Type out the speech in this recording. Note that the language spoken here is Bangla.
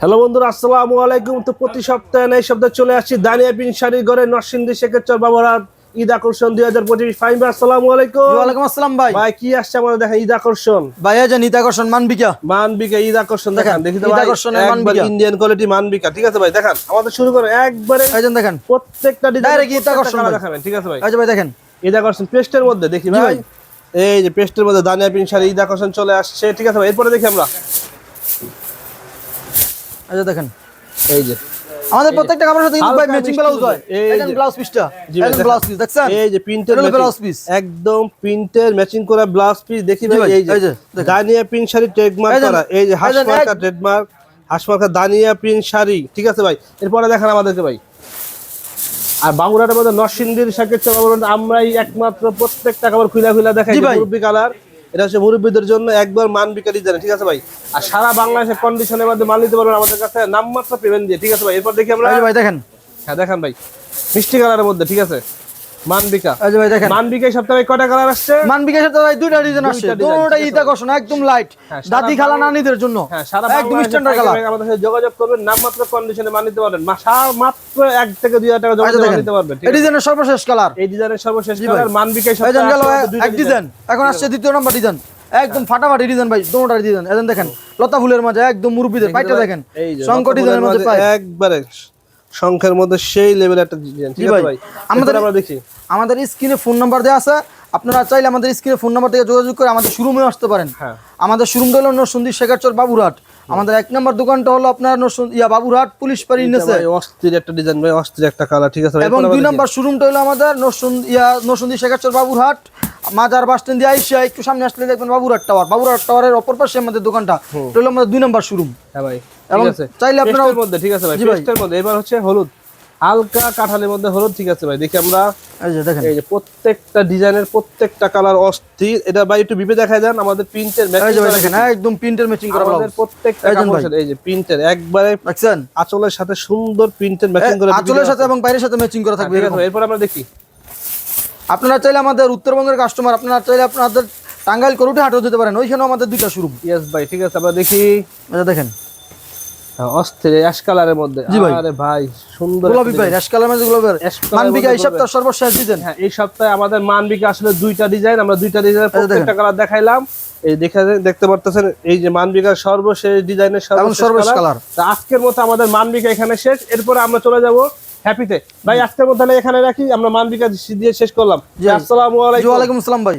হ্যালো বন্ধুরা আসসালামু আলাইকুম। তো প্রতি সপ্তাহে এই সপ্তাহে চলে আসছি দানিয়া পিন শাড়ির ঘরে নরসিংদী শেখের চর বাবরাত ঈদ আকর্ষণ দুই হাজার পঁচিশ। ফাইন ভাই আসসালামু আলাইকুম। ওয়ালাইকুম আসসালাম ভাই। ভাই কি আসছে আমাদের দেখেন ঈদ আকর্ষণ। ভাই এই যে নিতাকর্ষণ মানবিকা। মানবিকা ঈদ আকর্ষণ দেখেন দেখি তো ঈদ একবার মানবিকা। ইন্ডিয়ান কোয়ালিটি মানবিকা ঠিক আছে ভাই দেখেন আমাদের শুরু করে একবারে যে দেখেন প্রত্যেকটা ডিজাইন ঈদ আকর্ষণ দেখাবেন ঠিক আছে ভাই। যে ভাই দেখেন। ঈদ আকর্ষণ পেস্টের মধ্যে দেখি ভাই। ভাই। এই যে পেস্টের মধ্যে দানিয়া পিন শাড়ি ঈদ আকর্ষণ চলে আসছে ঠিক আছে ভাই এরপরে দেখি আমরা। যে দেখেন। এই যে। আমাদের প্রত্যেকটা কাপড়ের সাথে কিন্তু ভাই ম্যাচিং ব্লাউজ হয়। ব্লাউজ পিসটা দেখেন। ব্লাউজ পিস দেখছেন? এই যে প্রিন্টের ব্লাউজ পিস একদম প্রিন্টের ম্যাচিং করা ব্লাউজ পিস দেখি ভাই এই যে। দানিয়া প্রিন্ট শাড়ি ট্রেডমার্ক করা। এই যে হাসমার্কা ট্রেডমার্ক হাসমার্কা দানিয়া প্রিন্ট শাড়ি। ঠিক আছে ভাই? এরপরে দেখেন আমাদেরকে ভাই। আর বাবুরাটের মধ্যে নরসিংদীর সাকের চা আমরাই একমাত্র প্রত্যেকটা কাপড় খুলা খুলা দেখাই। মুরব্বী কালার। এটা হচ্ছে মুরব্বীদের জন্য একবার মান বিকালি জানে ঠিক আছে ভাই? আর সারা বাংলাদেশের কন্ডিশনের মধ্যে মাল নিতে পারবেন আমাদের কাছে। নামমাত্র পেমেন্ট দিয়ে ঠিক আছে ভাই? এরপর দেখি আমরা ভাই দেখেন। হ্যাঁ দেখেন ভাই। মিষ্টি কালারের মধ্যে ঠিক আছে? মানবিকা। এই যে ভাই দেখেন। মানবিকা সপ্তাহে কয়টা কালার আসছে? মানবিকের সাথে দুইটা ডিজাইন আসছে। দুটোটা ঠিক আছে। একদম লাইট হ্যাঁ, দাদি খালা নানিদের জন্য। হ্যাঁ সারা একদম স্ট্যান্ডার্ড কালার আমাদের সাথে যোগাযোগ করবেন নামমাত্র কন্ডিশনে মান নিতে পারবেন। মাত্র এক থেকে দুই হাজার টাকা এই যে যোগাযোগ দেখেন নিতে পারবেন এই ডিজাইনের সর্বশেষ কালার এই ডিজাইনের সর্বশেষ কালার মানবিকা এই এই সপ্তাহে এক ডিজাইন এখন আসছে দ্বিতীয় নাম্বার ডিজাইন একদম ফাটাফাটি ডিজাইন ভাই দুটোটা ডিজাইন এখন দেখেন লতা ফুলের মাঝে একদম মুরব্বিদের পাইটা দেখেন। এই যে ডিজাইনের মধ্যে পাই। একবারে সংখ্যার মধ্যে সেই লেভেল একটা ভাই। আমাদের- আমরা দেখি। আমাদের স্ক্রিনে ফোন নাম্বার দেওয়া আছে আপনারা চাইলে আমাদের স্ক্রিনে ফোন নাম্বার থেকে যোগাযোগ করে আমাদের শোরুমে আসতে পারেন। হ্যাঁ। আমাদের শোরুমটা হলো নরসুন্দি শেখারচর বাবুরহাট। আমাদের এক নম্বর দোকানটা হলো আপনার ইয়া বাবুরহাট পুলিশ পাড়ি ভাই অস্থির একটা ডিজাইন ভাই অস্থির একটা কালার ঠিক আছে এবং দুই। নম্বর শোরুমটা হলো আমাদের নরসুন ইয়া নরসুন্দি শেখারচর বাবুরহাট। মাজার বাস স্ট্যান্ড দিয়ে আইসা একটু সামনে আসলে দেখবেন বাবুরহাট টাওয়ার। বাবুরহাট টাওয়ারের অপর পাশে আমাদের দোকানটা। এটা হলো আমাদের দুই নম্বর শোরুম হ্যাঁ ভাই এবং ঠিক আছে। চাইলে আপনারা- মধ্যে ঠিক আছে ভাই পেস্টের মধ্যে। এবার হচ্ছে হলুদ। হালকা কাঁঠালের মধ্যে হলুদ ঠিক আছে ভাই। দেখি আমরা এই যে দেখেন। এই যে প্রত্যেকটা ডিজাইনের প্রত্যেকটা কালার অস্থির। এটা ভাই একটু বিপে দেখা যান আমাদের প্রিন্টের যে ভাই দেখেন একদম প্রিন্টের ম্যাচিং করা আমাদের প্রত্যেকটা এই যে কাপড়ের এই যে প্রিন্টের। একবারে দেখছেন? আঁচলের সাথে সুন্দর প্রিন্টের ম্যাচিং করে আঁচলের সাথে এবং বাইরের সাথে ম্যাচিং করা থাকবে এরকম। ভাই, এরপর আমরা দেখি। আপনারা চাইলে আমাদের উত্তরবঙ্গের কাস্টমার আপনারা চাইলে আপনাদের টাঙ্গাইল করুটে হাটও দিতে পারেন। ওইখানেও আমাদের দুইটা শোরুম ইয়েস ভাই ঠিক আছে আমরা দেখি। এই দেখেন। হ্যাঁ, অস্থির অ্যাশ কালারের মধ্যে। জি ভাই। আরে ভাই সুন্দর গোলাপি ভাই র্যাশ কালার মাঝে গোলাপি মানবিকা এই সপ্তাহ সর্বশেষ ডিজাইন হ্যাঁ এই সপ্তাহে আমাদের মানবিকা আসলে দুইটা ডিজাইন আমরা দুইটা ডিজাইনের। প্রত্যেকটা কালার দেখাইলাম। এই দেখা দেখতে পারতেছেন এই যে মানবিকার সর্বশেষ ডিজাইনের সর্বশেষ সর্বশেষ কালার আজকের মতো আমাদের মানবিকা এখানে শেষ। এরপরে আমরা চলে যাব হ্যাপিতে ভাই আজকের মধ্যে এখানে রাখি আমরা মানবিকা দিয়ে শেষ করলাম। আসসালামু আলাইকুম। আসসালাম ভাই।